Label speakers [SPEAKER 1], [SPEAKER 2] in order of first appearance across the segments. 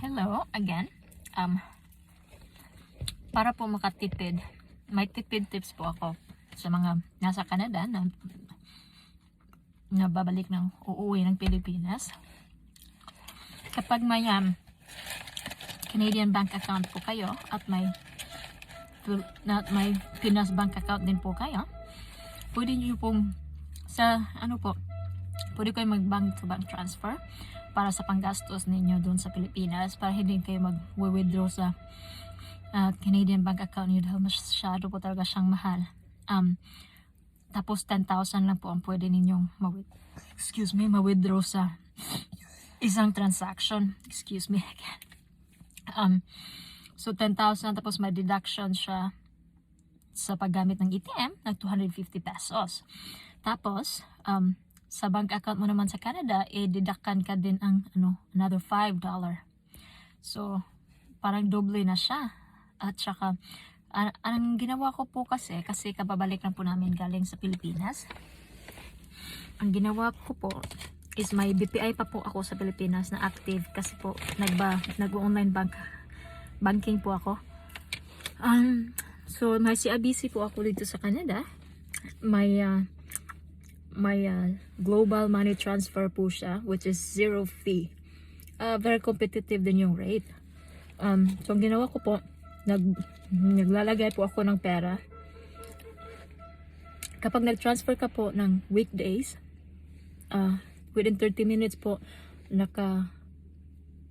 [SPEAKER 1] Hello again. Um, para po makatipid, may tipid tips po ako sa mga nasa Canada na na babalik ng uuwi ng Pilipinas. Kapag may um, Canadian bank account po kayo at may na may Pinas bank account din po kayo, pwede niyo pong sa ano po, pwede kayo mag bank to bank transfer para sa panggastos ninyo doon sa Pilipinas para hindi kayo mag-withdraw sa uh, Canadian bank account niyo dahil masyado po talaga siyang mahal. Um, tapos 10,000 lang po ang pwede ninyong ma excuse me, ma-withdraw sa isang transaction. Excuse me again. Um, so 10,000 tapos may deduction siya sa paggamit ng ATM ng 250 pesos. Tapos, um, sa bank account mo naman sa Canada, i-deductan ka din ang ano, another $5. So, parang doble na siya. At saka, an- ang ginawa ko po kasi, kasi kababalik lang po namin galing sa Pilipinas. Ang ginawa ko po is may BPI pa po ako sa Pilipinas na active kasi po nagba, nag-online bank banking po ako. Um, so, may CIBC po ako dito sa Canada. May uh, may uh, global money transfer po siya which is zero fee. Uh, very competitive din yung rate. Um, so, ang ginawa ko po, nag, naglalagay po ako ng pera. Kapag nag-transfer ka po ng weekdays, uh, within 30 minutes po, naka,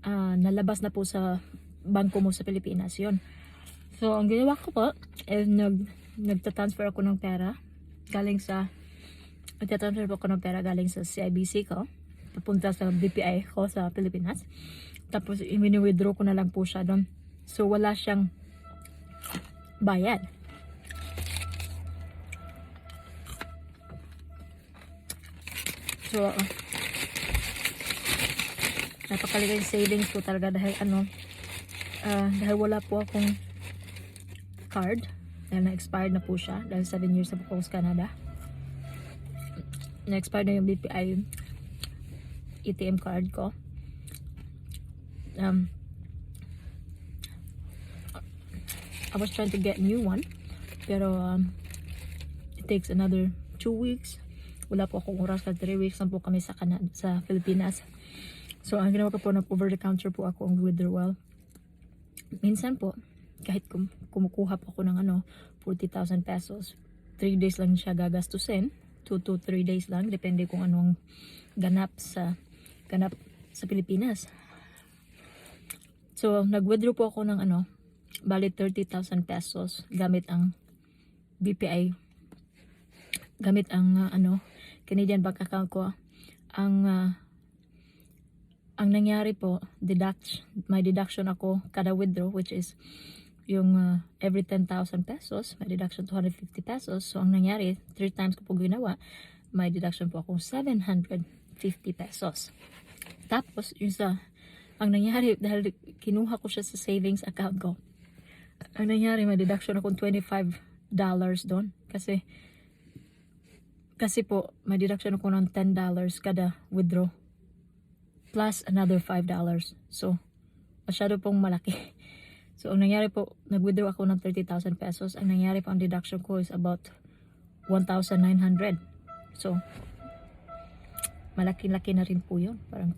[SPEAKER 1] uh, nalabas na po sa bangko mo sa Pilipinas yon So, ang ginawa ko po, eh, nag, nagta-transfer ako ng pera galing sa nagtatransfer po ako ng pera galing sa CIBC ko. Papunta sa BPI ko sa Pilipinas. Tapos i-withdraw ko na lang po siya doon. So wala siyang bayad. So uh, napakalaking savings po talaga dahil ano uh, dahil wala po akong card dahil na-expired na po siya dahil 7 years na po ako sa Canada na-expire na yung BPI ATM card ko. Um, I was trying to get a new one. Pero um, it takes another 2 weeks. Wala po akong oras kasi 3 weeks lang po kami sa, Canada, sa Pilipinas. So, ang ginawa ko po, nag-over the counter po ako ang withdrawal. Minsan po, kahit kum kumukuha po ako ng ano, 40,000 pesos, 3 days lang siya gagastusin 2 to 3 days lang depende kung anong ganap sa ganap sa Pilipinas. So nag-withdraw po ako ng ano bali 30,000 pesos gamit ang BPI gamit ang uh, ano Canadian bank account ko. Ang uh, ang nangyari po deduct may deduction ako kada withdraw which is yung uh, every 10,000 pesos, may deduction 250 pesos. So, ang nangyari, 3 times ko po ginawa, may deduction po akong 750 pesos. Tapos, yung sa, ang nangyari, dahil kinuha ko siya sa savings account ko, ang nangyari, may deduction akong 25 dollars doon. Kasi, kasi po, may deduction ako ng 10 dollars kada withdraw. Plus another 5 dollars. So, masyado pong malaki. So, ang nangyari po, nag-withdraw ako ng 30,000 pesos. Ang nangyari po, ang deduction ko is about 1,900. So, malaki-laki na rin po yun. Parang,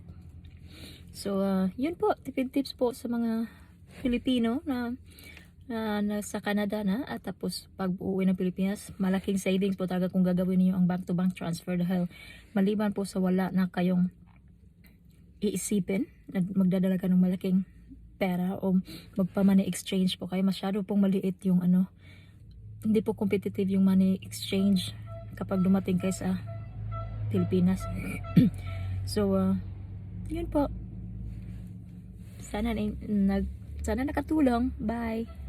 [SPEAKER 1] so, uh, yun po, tipid tips po sa mga Pilipino na na nasa Canada na at tapos pag uuwi ng Pilipinas, malaking savings po talaga kung gagawin niyo ang bank-to-bank transfer dahil maliban po sa wala na kayong iisipin, magdadala ka ng malaking pera o magpa-money exchange po kayo. Masyado pong maliit yung ano, hindi po competitive yung money exchange kapag dumating kayo sa Pilipinas. so, uh, yun po. Sana, na, nag, sana nakatulong. Bye!